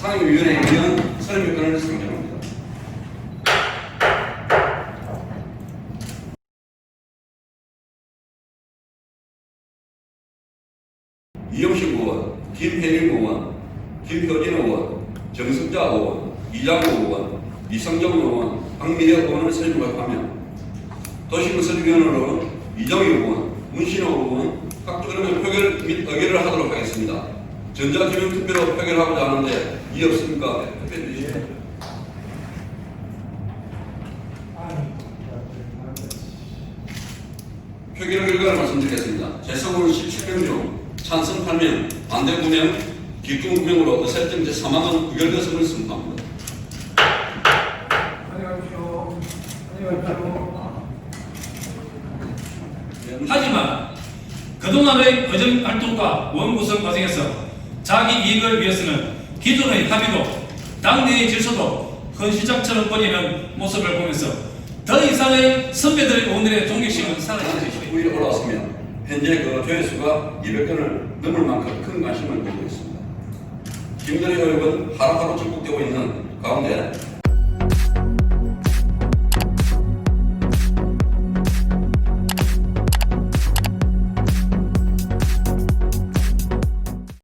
상임위원회 위원 30건을 상정합니다. 이영식 의원, 김혜림 의원, 김효진 의원, 정승자 의원, 이장우 의원, 이성정 의원, 박미혁 의원을 선임하며 도시건설위원으로 이정희 의원, 문신호 의원 이름의 표결 및 의결을 하도록 하겠습니다. 전자기명 투표로 표결하고자 하는데 이의 없습니까? 투표해 주시죠. 표결 결과를 말씀드리겠습니다. 재성은 17명 중 찬성 8명, 반대 9명, 기권 9명으로 의사일정 제3항은 의결것음을 선포합니다. 하지만 그동안의 의정 활동과 원구성 과정에서 자기 이익을 위해서는 기존의 합의도 당내의 질서도 헌시장처럼 버리는 모습을 보면서 더 이상의 선배들의 오늘의 동력심은 사라지고 있습니다. 19일 올라왔으면 현재 그 조회수가 200건을 넘을 만큼 큰 관심을 보이고 있습니다. 김건희 의원은 하루하루 적극되고 있는 가운데